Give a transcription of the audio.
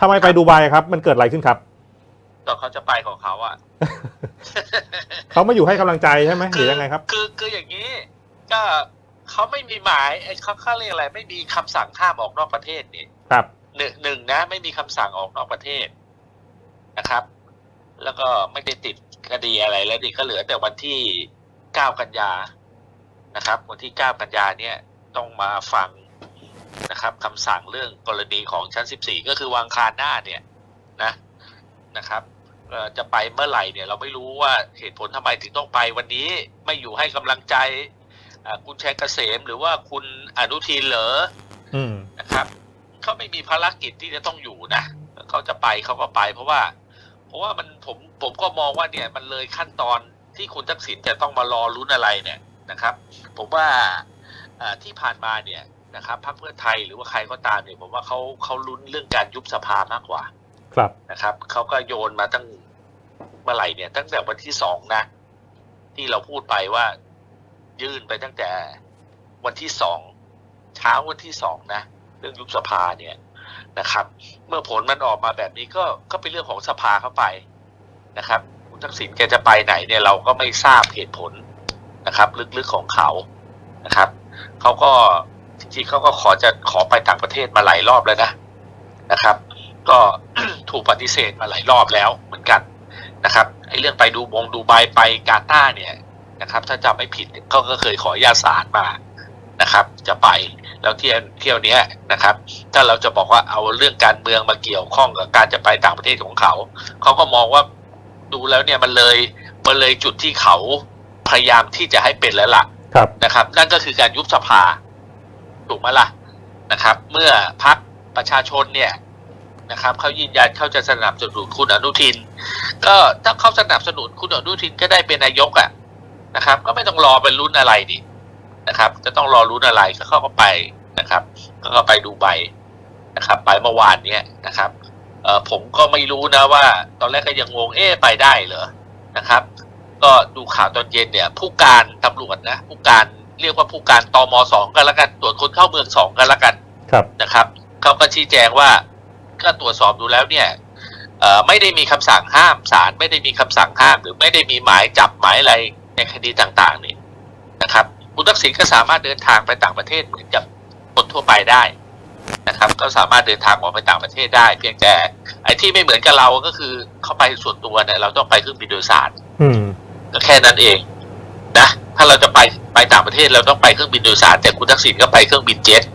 ทำไมไปดูไบครับ มันเกิดอะไรขึ้นครับตอนเขาจะไปของเขาอะ เขามาอยู่ให้กำลังใจใช่ไหมหรือยังไงครับ คือคืออย่างนี้ ก็เขาไม่มีหมายไอ้เขาเขาเรียกอะไร ไม่มีคำสั่งห้ามออกนอกประเทศนี่ครับ หนึ่งหนึ่งนะ ไม่มีคำสั่งออกนอกประเทศนะครับ แล้วก็ไม่ได้ติดคดีอะไรแล้วนี่ก็เหลือแต่วันที่เก้ากันยานะครับ วันที่เก้ากันยาเนี่ย ต้องมาฟัง นะครับคำสั่งเรื่องกรณีของชั้นสิบสี่ก็คือวางคารหน้าเนี่ยนะนะครับจะไปเมื่อไหร่เนี่ยเราไม่รู้ว่าเหตุผลทำไมถึงต้องไปวันนี้ไม่อยู่ให้กำลังใจคุณแชัยเกษมหรือว่าคุณอนุทินเหรอนะครับเขาไม่มีภารกิจที่จะต้องอยู่นะเขาจะไปเขาก็ไป เพราะว่า เพราะว่ามันผมผมก็มองว่าเนี่ยมันเลยขั้นตอนที่คุณทักษิณจะต้องมารอลุ้นอะไรเนี่ยนะครับ ผมว่าที่ผ่านมาเนี่ย นะครับพรรคเพื่อไทยหรือว่าใครก็ตามเนี่ยผมว่าเขาเขาลุ้นเรื่องการยุบสภามากกว่า ครับนะครับเขาก็โยนมาตั้งเมื่อไหร่เนี่ย ตั้งแต่วันที่สองนะ ที่เราพูดไปว่ายื่นไปตั้งแต่วันที่สองเช้าวันที่สองนะ เรื่องยุบสภาเนี่ยนะครับ เมื่อผลมันออกมาแบบนี้ก็ก็เป็นเรื่องของสภาเข้าไปนะครับคุณทักษิณแกจะไปไหนเนี่ยเราก็ไม่ทราบเหตุผลนะครับ ลึกๆของเขานะครับเขาก็ จริงๆเขาก็ขอจะขอไปต่างประเทศมาหลายรอบแล้วนะนะครับ ก็ถูกปฏิเสธมาหลายรอบแล้วเหมือนกันนะครับไอ้เรื่องไปดูบงดูไบไปกาตาร์เนี่ยนะครับ ถ้าจำไม่ผิดเขาก็เคยขออนุญาตศาลมานะครับ จะไปแล้วเที่ยวเที่ยวเนี้ยนะครับ ถ้าเราจะบอกว่าเอาเรื่องการเมืองมาเกี่ยวข้องกับการจะไปต่างประเทศของเขาเขาก็มองว่าดูแล้วเนี่ยมันเลยมันเลยจุดที่เขาพยายามที่จะให้เป็นแล้วล่ะครับนะครับ นั่นก็คือการยุบสภา ถูกไหมล่ะนะครับ เมื่อพักประชาชนเนี่ยนะครับเขายืนยันเขาจะสนับสนุนคุณอนุทิน ก็ถ้าเขาสนับสนุนคุณอนุทินก็ได้เป็นนายกอะนะครับ ก็ไม่ต้องรอเป็นรุ่นอะไรดินะครับ จะต้องรอรุ่นอะไรก็เข้าไปนะครับ ก็ไปดูใบนะครับ ไปเมื่อวานเนี้ยนะครับเออผมก็ไม่รู้นะว่า ตอนแรกก็ยังงงเอ๊ไปได้เหรอนะครับ ก็ดูข่าวตอนเย็นเนี่ย ผู้การตำรวจนะ ผู้การ เรียกว่าผู้การตมสองกันแล้วกันตรวจคนเข้าเมืองสองกันแล้วกันครับนะครับเขาก็ชี้แจงว่าก็ตรวจสอบดูแล้วเนี่ยเอ่อไม่ได้มีคำสั่งห้ามศาลไม่ได้มีคำสั่งห้าม หรือไม่ได้มีหมายจับหมายอะไรในคดีต่างๆนี่นะครับคุณทักษิณก็สามารถเดินทางไปต่างประเทศเหมือนกับคนทั่วไปได้นะครับ ก็สามารถเดินทางออกไปต่างประเทศได้ เพียงแต่ไอ้ที่ไม่เหมือนกับเราก็คือเข้าไปส่วนตัวเนี่ยเราต้องไปเครื่องบินโดยสารอืมก็แค่นั้นเองนะถ้าเราจะไป ไปต่างประเทศเราต้องไปเครื่องบินโดยสารแต่คุณทักษิณก็ไปเครื่องบินเจ็ต